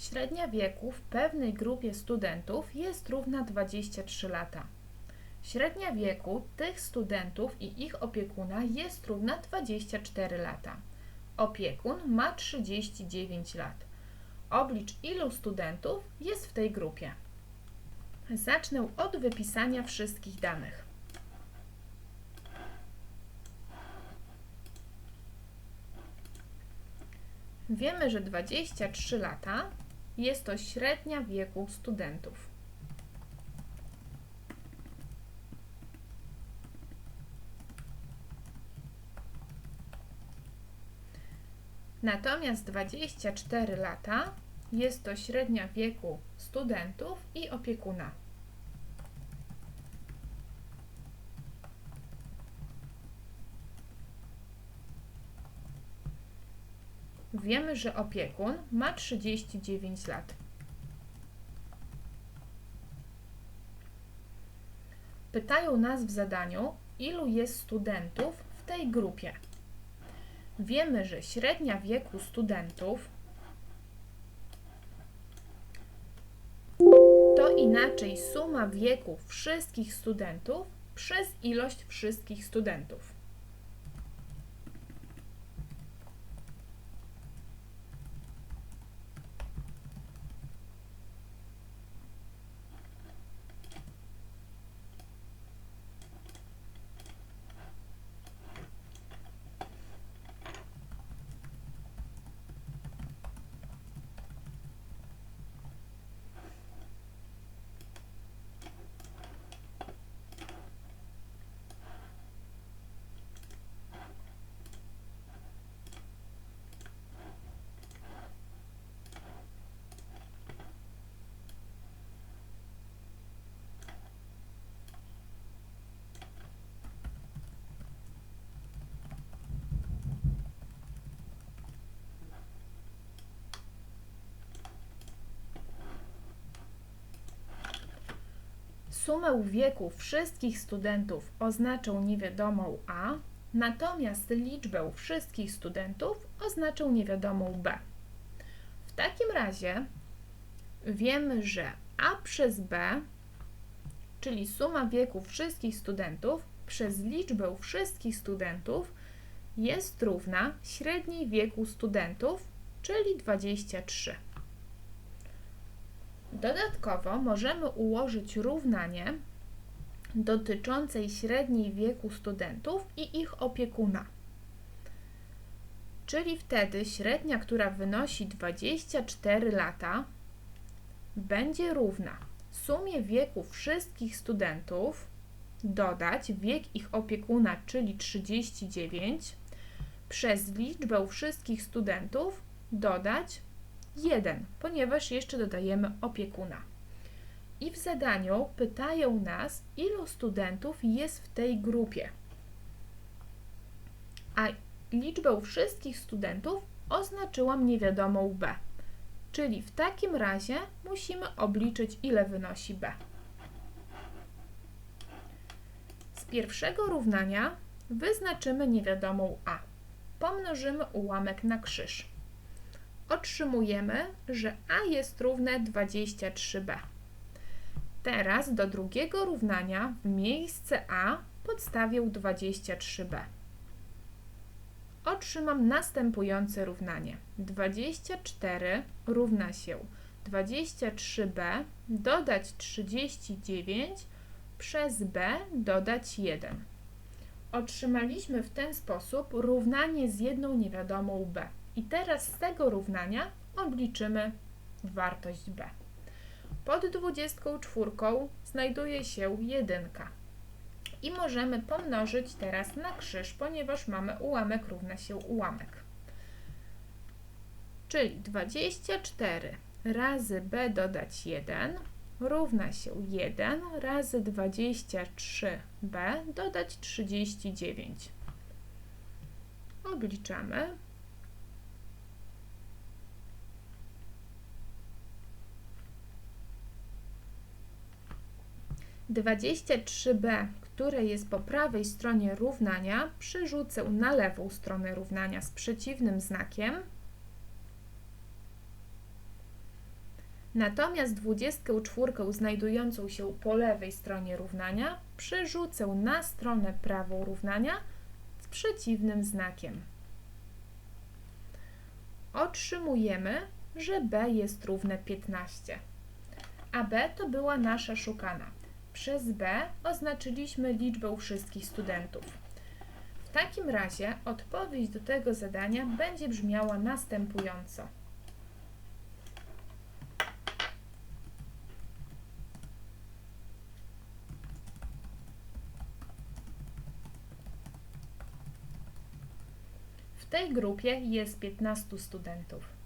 Średnia wieku w pewnej grupie studentów jest równa 23 lata. Średnia wieku tych studentów i ich opiekuna jest równa 24 lata. Opiekun ma 39 lat. Oblicz ilu studentów jest w tej grupie. Zacznę od wypisania wszystkich danych. Wiemy, że 23 lata jest to średnia wieku studentów. Natomiast 24 lata jest to średnia wieku studentów i opiekuna. Wiemy, że opiekun ma 39 lat. Pytają nas w zadaniu, ilu jest studentów w tej grupie. Wiemy, że średnia wieku studentów to inaczej suma wieku wszystkich studentów przez ilość wszystkich studentów. Sumę wieku wszystkich studentów oznaczą niewiadomą A, natomiast liczbę wszystkich studentów oznaczą niewiadomą B. W takim razie wiemy, że A przez B, czyli suma wieku wszystkich studentów przez liczbę wszystkich studentów jest równa średniej wieku studentów, czyli 23. Dodatkowo możemy ułożyć równanie dotyczącej średniej wieku studentów i ich opiekuna. Czyli wtedy średnia, która wynosi 24 lata, będzie równa sumie wieku wszystkich studentów dodać wiek ich opiekuna, czyli 39, przez liczbę wszystkich studentów dodać 1, ponieważ jeszcze dodajemy opiekuna. I w zadaniu pytają nas, ilu studentów jest w tej grupie. A liczbę wszystkich studentów oznaczyłam niewiadomą b. Czyli w takim razie musimy obliczyć, ile wynosi b. Z pierwszego równania wyznaczymy niewiadomą a. Pomnożymy ułamek na krzyż otrzymujemy, że a jest równe 23b. Teraz do drugiego równania w miejsce a podstawię 23b. Otrzymam następujące równanie. 24 równa się 23b dodać 39 przez b dodać 1. Otrzymaliśmy w ten sposób równanie z jedną niewiadomą b. I teraz z tego równania obliczymy wartość b. Pod 24 znajduje się 1. I możemy pomnożyć teraz na krzyż, ponieważ mamy ułamek równa się ułamek. Czyli 24 razy b dodać 1 równa się 1 razy 23b dodać 39. Obliczamy. 23b, które jest po prawej stronie równania, przerzucę na lewą stronę równania z przeciwnym znakiem. Natomiast 24 znajdującą się po lewej stronie równania przerzucę na stronę prawą równania z przeciwnym znakiem. Otrzymujemy, że b jest równe 15. A b to była nasza szukana. Przez b oznaczyliśmy liczbę wszystkich studentów. W takim razie odpowiedź do tego zadania będzie brzmiała następująco. W tej grupie jest 15 studentów.